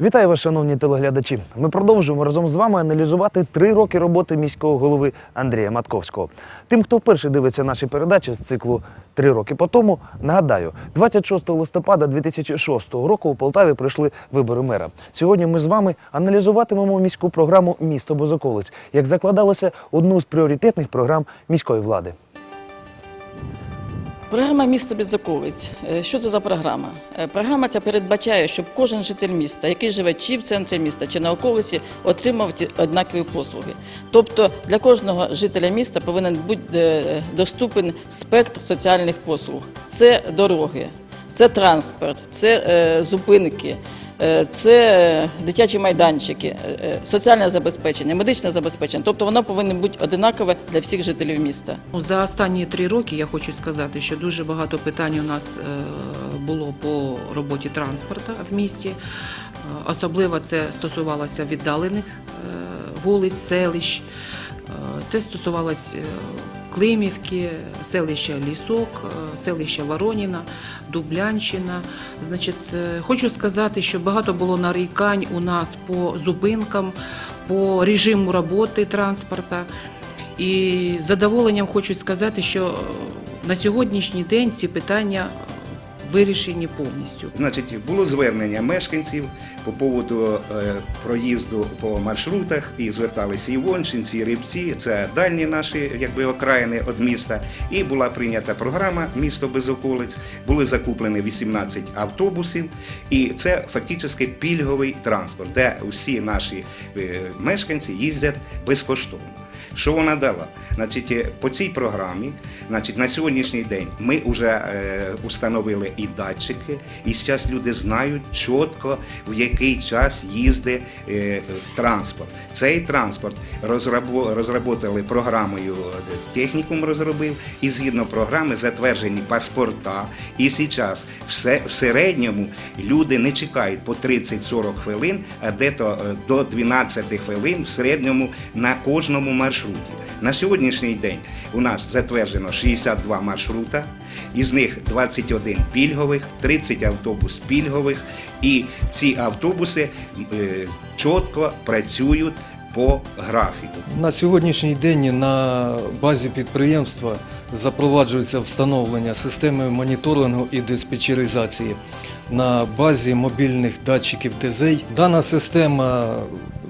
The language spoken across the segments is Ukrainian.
Вітаю вас, шановні телеглядачі. Ми продовжуємо разом з вами аналізувати три роки роботи міського голови Андрія Матковського. Тим, хто вперше дивиться наші передачі з циклу Три роки по тому, нагадаю, 26 листопада 2006 року у Полтаві пройшли вибори мера. Сьогодні ми з вами аналізуватимемо міську програму Місто без околиць, як закладалося одну з пріоритетних програм міської влади. Програма Місто без околиць. Е, Що це за програма? Е, Програма ця передбачає, щоб кожен житель міста, який живе чи в центрі міста, чи на околиці, отримав однакові послуги. Тобто для кожного жителя міста повинен бути е, доступен спектр соціальних послуг. Це дороги, це транспорт, це зупинки. Е, Це дитячі майданчики, е, е, соціальне забезпечення, медичне забезпечення. Тобто воно повинно бути одинакове для всіх жителів міста. Ну, За останні три роки я хочу сказати, що дуже багато питань у нас було по роботі транспорту в місті. Особливо це стосувалося віддалених вулиць, селищ. Це стосувалося Климівки, селища Лісок, селище селища Вороніна, Дублянщина. Значить, е, хочу сказати, що багато було нарікань у нас по зупинкам, по режиму роботи транспорту. І з задоволенням хочу сказати, що е, на сьогоднішній день ці питання вирішені повністю. Значить, було звернення мешканців по поводу е, проїзду по маршрутах, і зверталися і Вончинці, і Рибці, це дальні наші якби окраїни від міста. І була прийнята програма Місто без околиць. Були закуплені 18 автобусів, і це фактично пільговий транспорт, де всі наші е, мешканці їздять безкоштовно. Що вона дала? Значить, е, по цій програмі, значить, на сьогоднішній день ми вже е, установили і датчики, і зараз люди знають чітко, в який час їздить е, транспорт. Цей транспорт розробили програмою, технікум розробив, і згідно програми затверджені паспорта. І зараз все в середньому люди не чекають по 30-40 хвилин, а дето до 12 хвилин в середньому на кожному маршруті. На сьогоднішній день у нас затверджено 62 маршрута, із них 21 пільгових, 30 автобус пільгових, і ці автобуси е, чітко працюють по графіку. На сьогоднішній день на базі підприємства запроваджується встановлення системи моніторингу і диспетчеризації на базі мобільних датчиків ТЗ. Дана система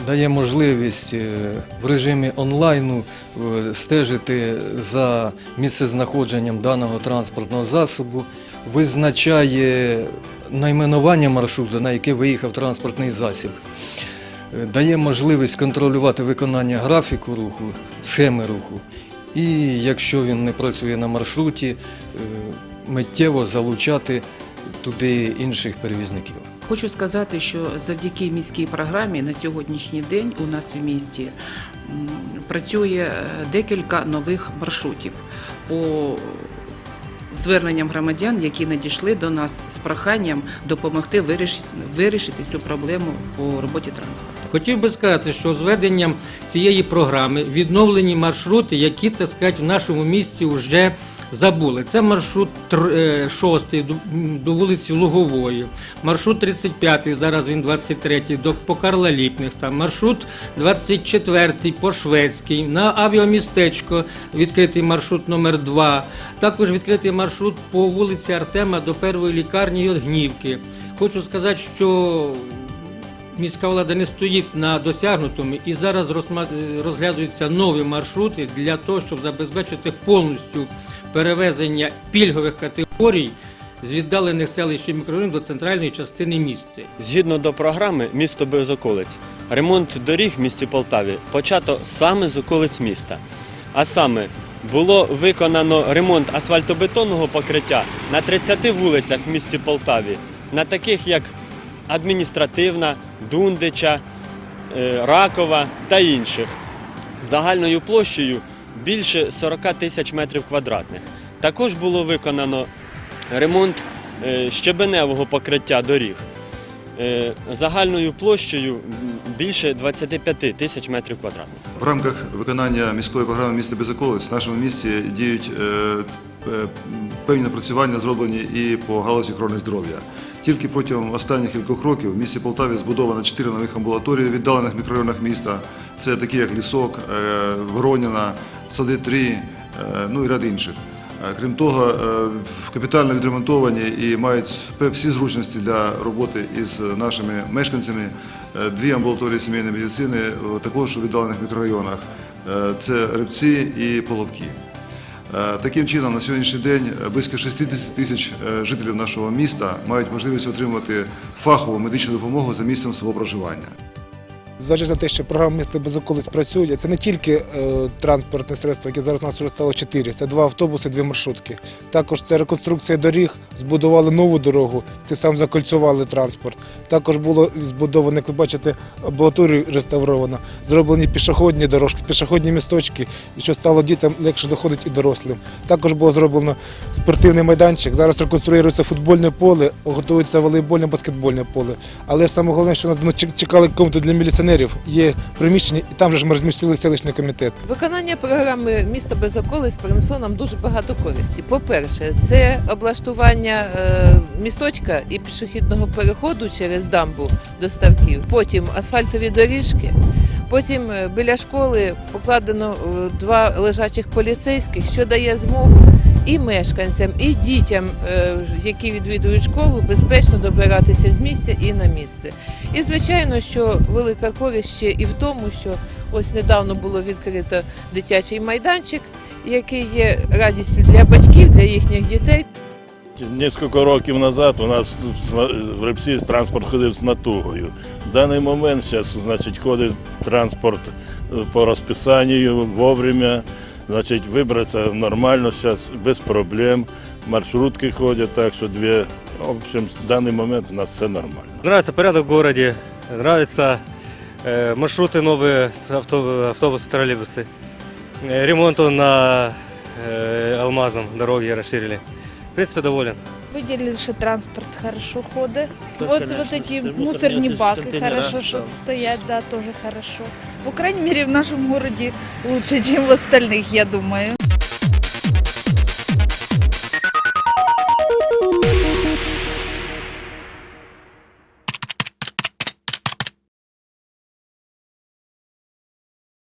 дає можливість е, в режимі онлайну е, стежити за місцезнаходженням даного транспортного засобу, визначає найменування маршруту, на який виїхав транспортний засіб. Е, дає можливість контролювати виконання графіку руху, схеми руху. І якщо він не працює на маршруті, миттєво залучати туди інших перевізників. Хочу сказати, що завдяки міській програмі на сьогоднішній день у нас в місті працює е, декілька нових маршрутів по зверненням громадян, які надійшли до нас з проханням допомогти вирішити, вирішити цю проблему по роботі транспорту. Хотів би сказати, що з введенням цієї програми відновлені маршрути, які так сказати, в нашому місті вже забули. Це маршрут 6 до, до вулиці Лугової, маршрут 35, зараз він 23 до по Карла Ліпних, там маршрут 24 по Шведській, на авіамістечко відкритий маршрут номер 2 також відкритий маршрут по вулиці Артема до першої лікарні Гнівки. Хочу сказати, що міська влада не стоїть на досягнутому і зараз розглядаються нові маршрути для того, щоб забезпечити повністю перевезення пільгових категорій з віддалених селищ і мікрорайонів до центральної частини міста. Згідно до програми Місто без околиць, ремонт доріг в місті Полтаві почато саме з околиць міста. А саме було виконано ремонт асфальтобетонного покриття на 30 вулицях в місті Полтаві, на таких як адміністративна, Дундича, е, Ракова та інших. Загальною площею більше 40 тисяч метрів квадратних. Також було виконано ремонт е, щебеневого покриття доріг е, загальною площею більше 25 тисяч метрів квадратних. В рамках виконання міської програми Місто без околиць в нашому місті діють певні напрацювання зроблені і по галузі охорони здоров'я. Тільки протягом останніх кількох років в місті Полтаві збудовано чотири нових амбулаторії в віддалених мікрорайонах міста. Це такі як Лісок, е, Вороніна, Сади 3, е, ну і ряд інших. Е, Крім того, капітально відремонтовані і мають всі зручності для роботи із нашими мешканцями. Дві амбулаторії сімейної медицини також у віддалених мікрорайонах. Це Рибці і Половки. Е, Таким чином, на сьогоднішній день е, близько 60 тисяч е, жителів нашого міста мають можливість отримати фахову медичну допомогу за місцем свого проживання. Зважаючи на те, що програма місто без околиць працює, це не тільки е, транспортне средство, яке зараз у нас стало чотири. Це два автобуси, дві маршрутки. Також це реконструкція доріг, збудували нову дорогу, це сам закольцювали транспорт. Також було збудовано, як ви бачите, амбулаторію реставровано, зроблені пішохідні дорожки, пішохідні місточки, що стало дітям легше доходить і дорослим. Також було зроблено спортивний майданчик. Зараз реконструюється футбольне поле, готується волейбольне, баскетбольне поле. Але саме головне, що нас чек- чекали комнати для міліціонерів, є приміщення, і там же ж ми розмістили селищний комітет. Виконання програми Місто без околиць принесло нам дуже багато користі. По-перше, це облаштування е, місточка і пішохідного переходу через дамбу до ставків. Потім асфальтові доріжки. Потім е, біля школи покладено е, два лежачих поліцейських, що дає змогу і мешканцям, і дітям, е, які відвідують школу, безпечно добиратися з місця і на місце. І звичайно, що велика користь ще і в тому, що ось недавно було відкрито дитячий майданчик, який є радістю для батьків, для їхніх дітей. Несколько років назад у нас в Рибці транспорт ходив з натугою. В даний момент зараз значить, ходить транспорт е, по розписанню вовремя. Значить, вибратися нормально зараз, без проблем. Маршрутки ходять, так що дві. В общем, в даний момент у нас все нормально. Нравится порядок в городе, нравятся э, маршруты новые, авто- автобусы, троллейбусы. Э, ремонт он на э, Алмазном дороги расширили. В принципе, доволен. Выделили, что транспорт хорошо ходит. Да, вот, конечно, вот эти это мусорные мусорные баки контейнера, хорошо, да. чтобы стоять, да, тоже хорошо. По крайней мере, в нашем городе лучше, чем в остальных, я думаю.